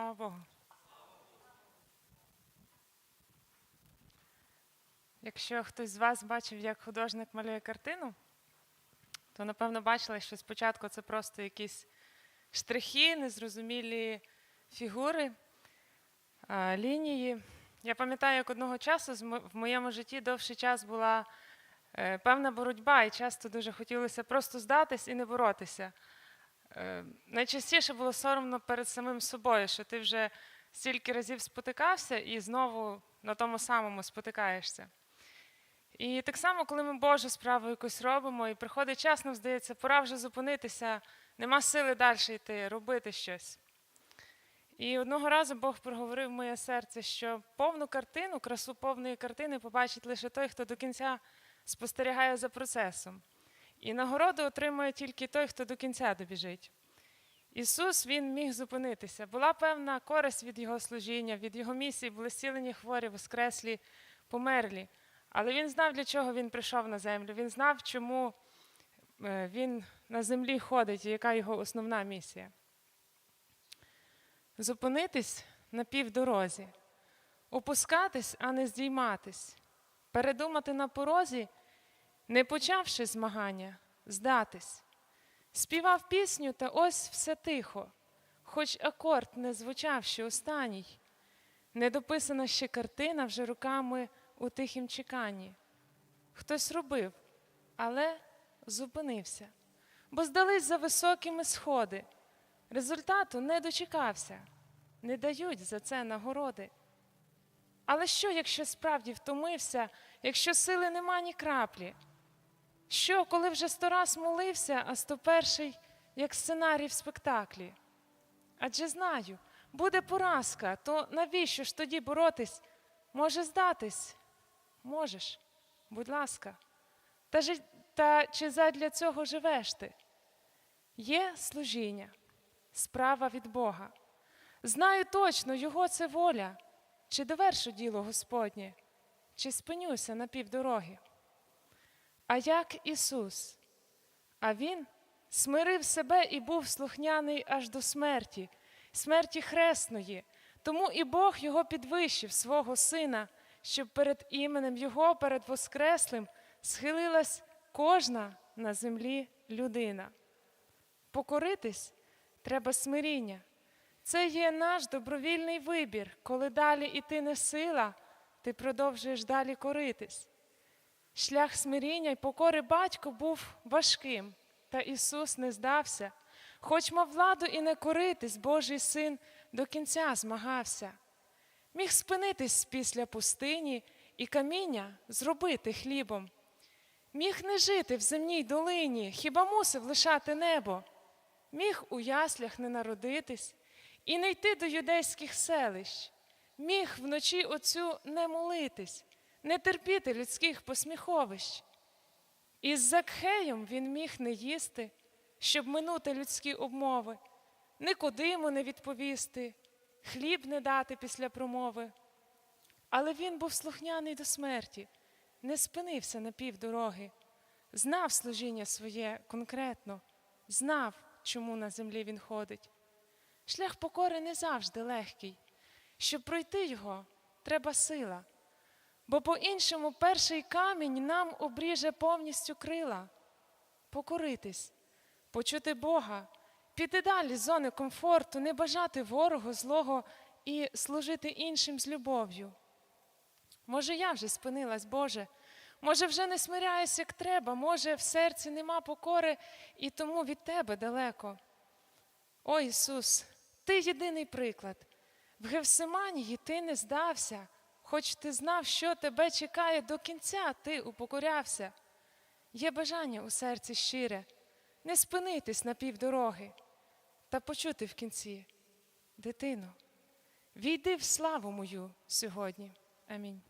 Слава Якщо хтось з вас бачив, як художник малює картину, то напевно бачили, що спочатку це просто якісь штрихи, незрозумілі фігури, лінії. Я пам'ятаю, як одного часу в моєму житті довший час була е, певна боротьба, і часто дуже хотілося просто здатись і не боротися. Е, найчастіше було соромно перед самим собою, що ти вже стільки разів спотикався і знову на тому самому спотикаєшся. І так само, коли ми Божу справу якусь робимо, і приходить час, нам здається, пора вже зупинитися, нема сили далі йти, робити щось. І одного разу Бог проговорив моє серце, що повну картину, красу повної картини побачить лише той, хто до кінця спостерігає за процесом. І нагороду отримує тільки той, хто до кінця добіжить. Ісус Він міг зупинитися. Була певна користь від Його служіння, від Його місії, були зцілені хворі, воскреслі, померлі. Але Він знав, для чого Він прийшов на землю. Він знав, чому е, Він на землі ходить і яка його основна місія. Зупинитись на півдорозі, опускатись, а не здійматись, передумати на порозі, не почавши змагання, здатись. Співав пісню, та ось все тихо, хоч акорд не звучав ще останній. Недописана ще картина вже руками у тихім чеканні. Хтось робив, але зупинився, бо здались за високими сходи. Результату не дочекався, не дають за це нагороди. Але що, якщо справді втомився, якщо сили нема ні краплі? Що, коли вже сто раз молився, а сто перший, як сценарій в спектаклі? Адже знаю, буде поразка, то навіщо ж тоді боротись? Може здатись? Можеш, будь ласка. Та, жи- та чи задля цього живеш ти? Є служіння, справа від Бога. Знаю точно, Його це воля. Чи довершу діло Господнє, чи спинюся на півдороги. А як Ісус? А Він смирив себе і був слухняний аж до смерті, смерті хресної. Тому і Бог його підвищив, свого Сина, щоб перед іменем Його, перед Воскреслим, схилилась кожна на землі людина. Покоритись треба смиріння. Це є наш добровільний вибір, коли далі іти не сила, ти продовжуєш далі коритись. Шлях смиріння й покори батько був важким, та Ісус не здався, хоч мав владу і не коритись, Божий син до кінця змагався. Міг спинитись після пустині і каміння зробити хлібом. Міг не жити в земній долині, хіба мусив лишати небо. Міг у яслях не народитись і не йти до юдейських селищ. Міг вночі оцю не молитись, не терпіти людських посміховищ. Із Закхеєм він міг не їсти, щоб минути людські обмови, Никодиму не відповісти, хліб не дати після промови. Але він був слухняний до смерті, не спинився на півдороги, знав служіння своє конкретно, знав, чому на землі він ходить. Шлях покори не завжди легкий. Щоб пройти його, треба сила. Бо по-іншому перший камінь нам обріже повністю крила. Покоритись, почути Бога, піти далі з зони комфорту, не бажати ворогу злого і служити іншим з любов'ю. Може, я вже спинилась, Боже, може, вже не смиряюсь, як треба, може, в серці нема покори і тому від Тебе далеко. О Ісус, Ти єдиний приклад. В Гевсиманії ти не здався, хоч ти знав, що тебе чекає до кінця, ти упокорявся. Є бажання у серці щире, не спинитись на півдороги та почути в кінці, дитино, війди в славу мою сьогодні. Амінь.